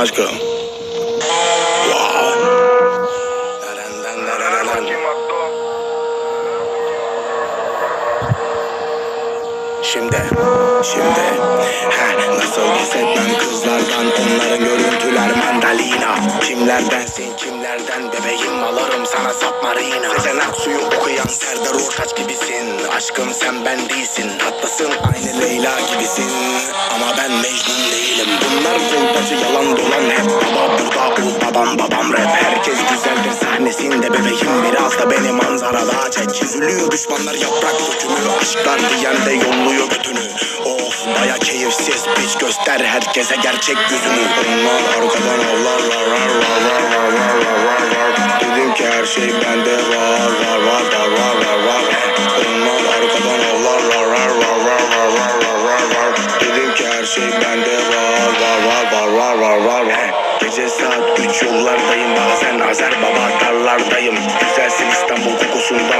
Aşkım. Şimdi, şimdi. He, nasıl hissetmem kızlardan? Onların görüntüler mandalina. Kimlerdensin kimlerden Bebeğim alırım sana submarina Sezen Aksu'yu okuyan Serdar Ortaç gibisin. Aşkım sen ben değilsin. Tatlısın aynı Leyla gibisin. Ama ben Mecnun değilim. Bunlar kolpacı yalan dolan Hep baba burada ol babam babam rap. Herkes güzeldir sahnesinde bebeğim Biraz da beni manzarada çek Üzülüyor düşmanlar yaprak dökümü Aşklar diyen de yolluyor götünü baya keyifsiz piç göster herkese gerçek yüzünü Onlar arkadan avlar var var var var var var var var var Dedim ki her şey bende var var var var var var var Onlar arkadan avlar var var var var var var var var var Dedim ki her şey bende var var var var var var var var Gece saat 3 yollardayım bazen Azer baba darlardayım Güzelsin İstanbul kokusundan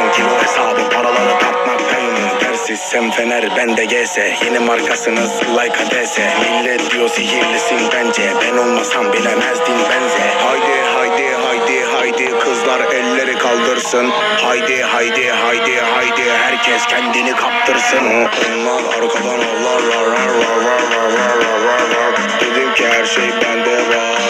Gitsem Fener bende gelse Yeni markasınız like adese Millet diyor sihirlisin bence. Ben olmasam bilemezdin benze. Haydi haydi haydi haydi Kızlar elleri kaldırsın. Haydi haydi haydi haydi Herkes kendini kaptırsın. Onlar arkadan Allah var var var var var var var var. Dedim ki her şey bende var.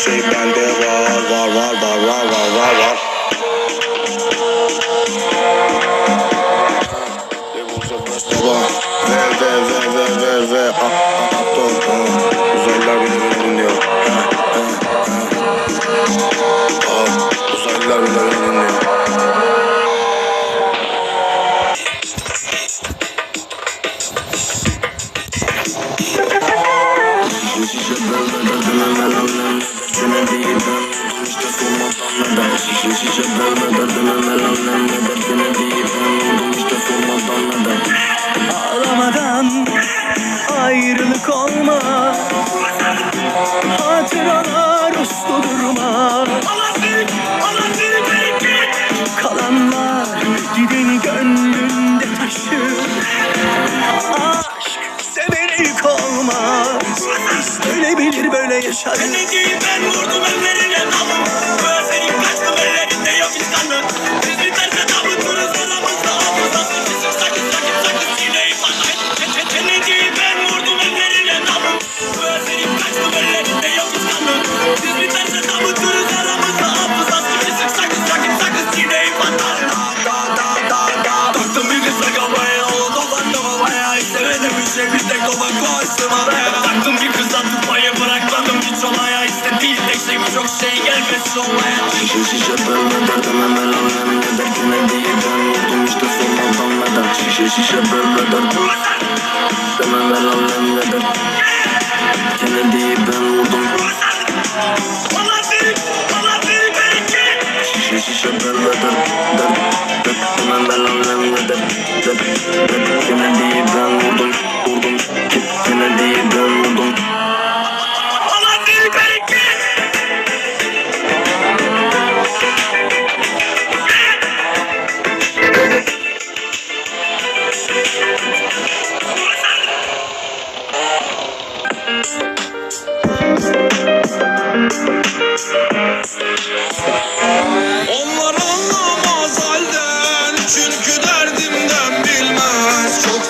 shake and they roll, roll, roll, roll, roll, roll, roll. Beraber şişim şişe dönme Derdine neler ne derdine deyip Ben oldum işte sormadan neden Ağlamadan ayrılık olmaz Hatıralar uslu durmaz Kalanlar gideni gönlünde taşır. Aşk sevene yük olmaz ki böyle yaşadı. Kaleciyi ben vurdum ellerine dalım. Gözlerim kaçtım ellerinde yok iskandı. Şişesi şapan kadar tanımadan Neden dinlediyeden Yurdum işte formadan neden Şişesi şapan kadar tanımadan Neden Kennedy'yi ben vurdum Şişesi şapan kadar Tanımadan neden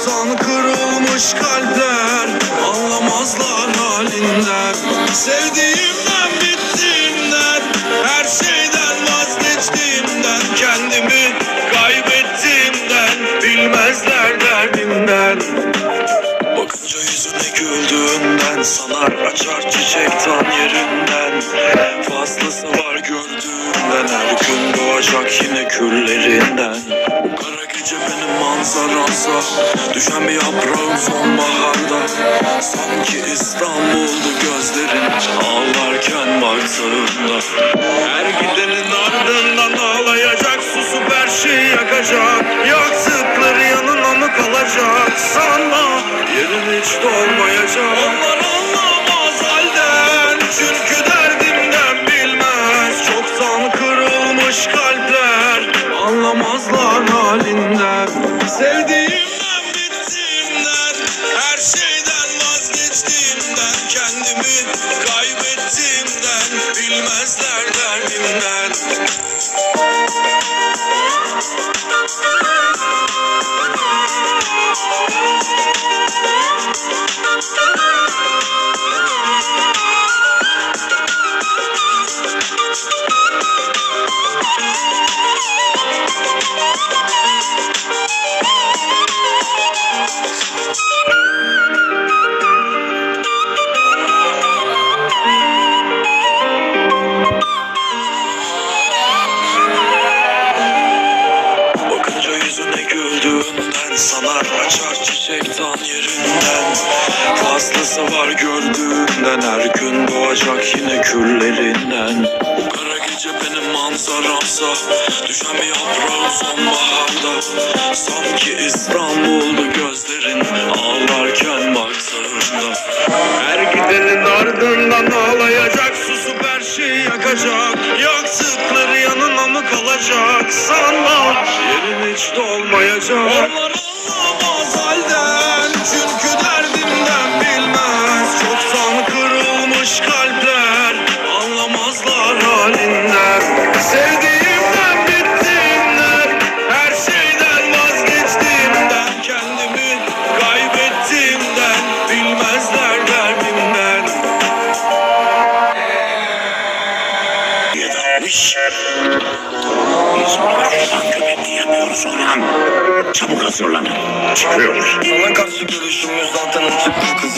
Basan kırılmış kalpler Anlamazlar halinden. Sevdiğimden bittiğimden Her şeyden vazgeçtiğimden Kendimi kaybettiğimden Bilmezler derdimden Bakınca yüzüne güldüğünden Sanar açar çiçek tam yerinden. Fazlası var gördüğümden Her gün doğacak yine küllerinden. Kara gece benim manzaramsa Düşen bir yaprağım sonbaharda. Sanki İstanbul'du gözlerin Ağlarken baktığında Her gidenin ardından ağlayacak Susup her şeyi yakacak. Yaktıkları yanına mı kalacak? Sanma yerin hiç dolmayacak. Onlar açar çiçekten yerinden. Fazlası var gördüğünden Her gün doğacak yine küllerinden. Kara gece benim manzaramsa Düşen bir yaprağın sonbaharda. Sanki İstanbul'du gözlerin Ağlarken baktığında. Her gidenin ardından ağlayacak Susup her şeyi yakacak. Yaktıkları yanına mı kalacak? Sanma. Yerin hiç dolmayacak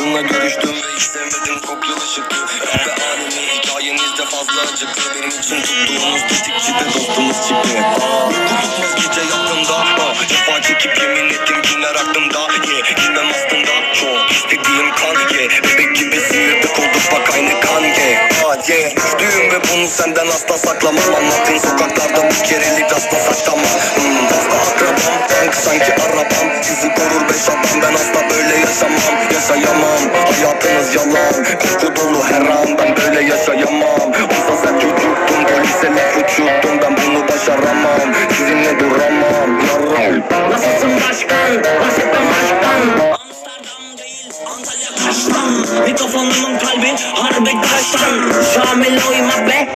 Kızınla görüştüm ve hiç sevmedim koklu ışıktı Öf be anime hikayenizde fazla acıktı Benim için tuttuğunuz tetikçi de dostumuz çıktı Uyku tutmaz gece ah, Cefa çekip yemin ettim günler aklımda yeah, Gitmem aslında çok istediğim kan yeah. Bebek gibi sinirdik olduk bak aynı kan yeah. Ah, yeah. Düştüğüm ve bunu senden asla saklamam Anlattığın sokaklarda bir kerelik